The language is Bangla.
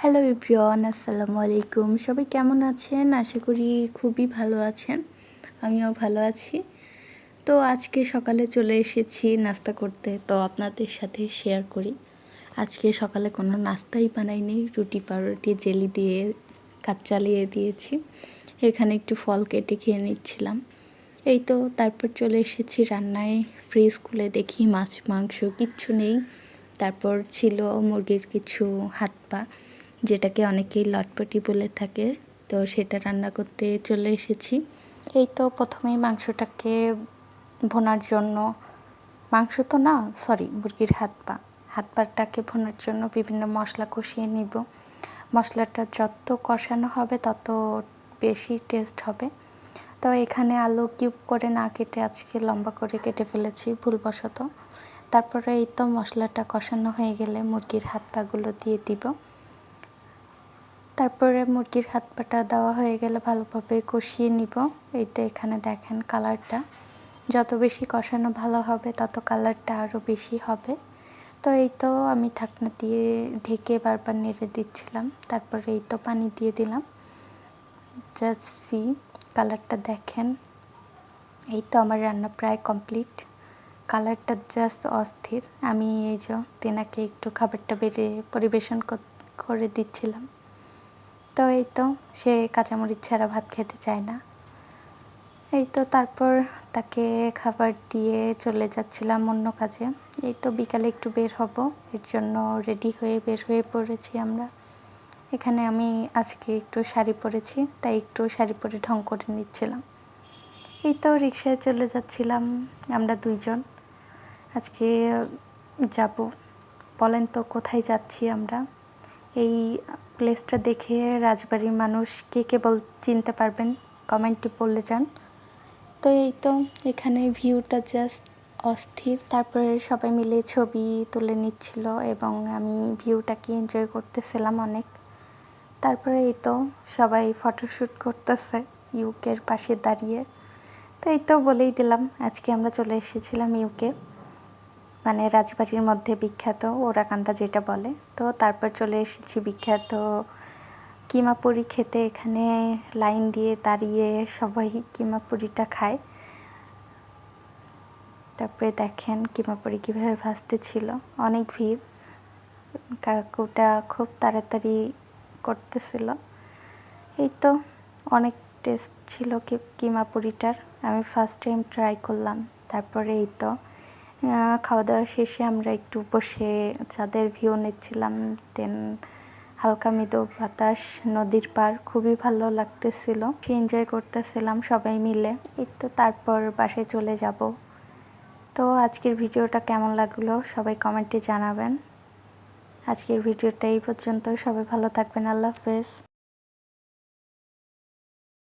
হ্যালো এভরিওয়ান আসসালামু আলাইকুম সবাই কেমন আছেন? আশা করি খুবই ভালো আছেন। আমিও ভালো আছি। তো আজকে সকালে চলে এসেছি নাস্তা করতে। তো আপনাদের সাথে শেয়ার করি। আজকে সকালে কোনো নাস্তাই বানাইনি। রুটি পাউরুটি, জেলি দিয়ে কাজ চালিয়ে দিয়েছি। এখানে একটু ফল কেটে খেয়ে নিচ্ছিলাম। এই তো তারপর চলে এসেছি রান্নায়। ফ্রিজ খুলে দেখি মাছ, মাংস কিচ্ছু নেই। তারপর ছিল মুরগির কিছু হাত পা। যেটাকে অনেকেই লটপটি বলে থাকে, তো সেটা রান্না করতে চলে এসেছি। এই তো প্রথমেই মাংসটাকে ভোনার জন্য, মাংস তো না সরি মুরগির হাত পা। হাত পাটাকে ভোনার জন্য বিভিন্ন মশলা কষিয়ে নিব। মশলাটা যত কষানো হবে তত বেশি টেস্ট হবে। তো এখানে আলু কিউব করে না কেটে আজকে লম্বা করে কেটে ফেলেছি ভুলবশত। তারপরে এই তো মশলাটা কষানো হয়ে গেলে মুরগির হাত পাগুলো দিয়ে দিব। তারপরে মুরগির হাত পাটা দেওয়া হয়ে গেলে ভালোভাবে কষিয়ে নিব। এই তো এখানে দেখেন কালারটা। যত বেশি কষানো ভালো হবে, তত কালারটা আরও বেশি হবে। তো এই তো আমি ঢাকনা দিয়ে ঢেকে বারবার নেড়ে দিচ্ছিলাম। তারপরে এই তো পানি দিয়ে দিলাম। জাস্ট সি কালারটা দেখেন। এই তো আমার রান্না প্রায় কমপ্লিট। কালারটা জাস্ট অস্থির। আমি এই যে তেনাকে একটু খাবারটা বেড়ে পরিবেশন করে দিচ্ছিলাম। তো এই তো, সে কাঁচামরিচ ছাড়া ভাত খেতে চায় না। এই তো তারপর তাকে খাবার দিয়ে চলে যাচ্ছিলাম অন্য কাজে। এই তো বিকালে একটু বের হব, এর জন্য রেডি হয়ে বের হয়ে পড়েছি আমরা। এখানে আমি আজকে একটু শাড়ি পরেছি, তাই একটু শাড়ি পরে ঢং করে নিচ্ছিলাম। এই তো রিক্সায় চলে যাচ্ছিলাম আমরা দুইজন। আজকে যাব, বলেন তো কোথায় যাচ্ছি আমরা? এই প্লেসটা দেখে রাজবাড়ির মানুষ কে কে বল, চিনতে পারবেন, কমেন্টে বললে যান। তো এই তো, এখানে ভিউটা জাস্ট অস্থির। তারপরে সবাই মিলে ছবি তুলে নিচ্ছিল এবং আমি ভিউটাকে এনজয় করতেছিলাম অনেক। তারপরে এই তো, সবাই ফটোশ্যুট করতেছে ইউকের পাশে দাঁড়িয়ে। তো এই তো বলেই দিলাম, আজকে আমরা চলে এসেছিলাম ইউকে মানে রাজবাড়ির মধ্যে বিখ্যাত ওরাকান্দা যেটা বলে। তো তারপর চলে এসেছি বিখ্যাত কিমাপুরি খেতে এখানে লাইন দিয়ে দাঁড়িয়ে সবাই কিমাপুরিটা খায়। তারপরে দেখেন কিমাপুরি কীভাবে ভাসতে ছিল। অনেক ভিড়। কাকুটা খুব তাড়াতাড়ি করতেছিল। এই তো অনেক টেস্ট ছিল কিমাপুরিটার। আমি ফার্স্ট টাইম ট্রাই করলাম। তারপরে এই তো খাওয়া দাওয়া শেষে আমরা একটু বসে চাঁদের ভিউ নিচ্ছিলাম। দেন হালকা মৃদু বাতাস নদীর পার খুবই ভালো লাগতেছিল। এনজয় করতেছিলাম সবাই মিলে। এই তো তারপর বাসে চলে যাব। তো আজকের ভিডিওটা কেমন লাগল সবাই কমেন্টে জানাবেন। আজকের ভিডিওটা এই পর্যন্ত সবাই ভালো থাকবেন। আল্লাহ হাফেজ।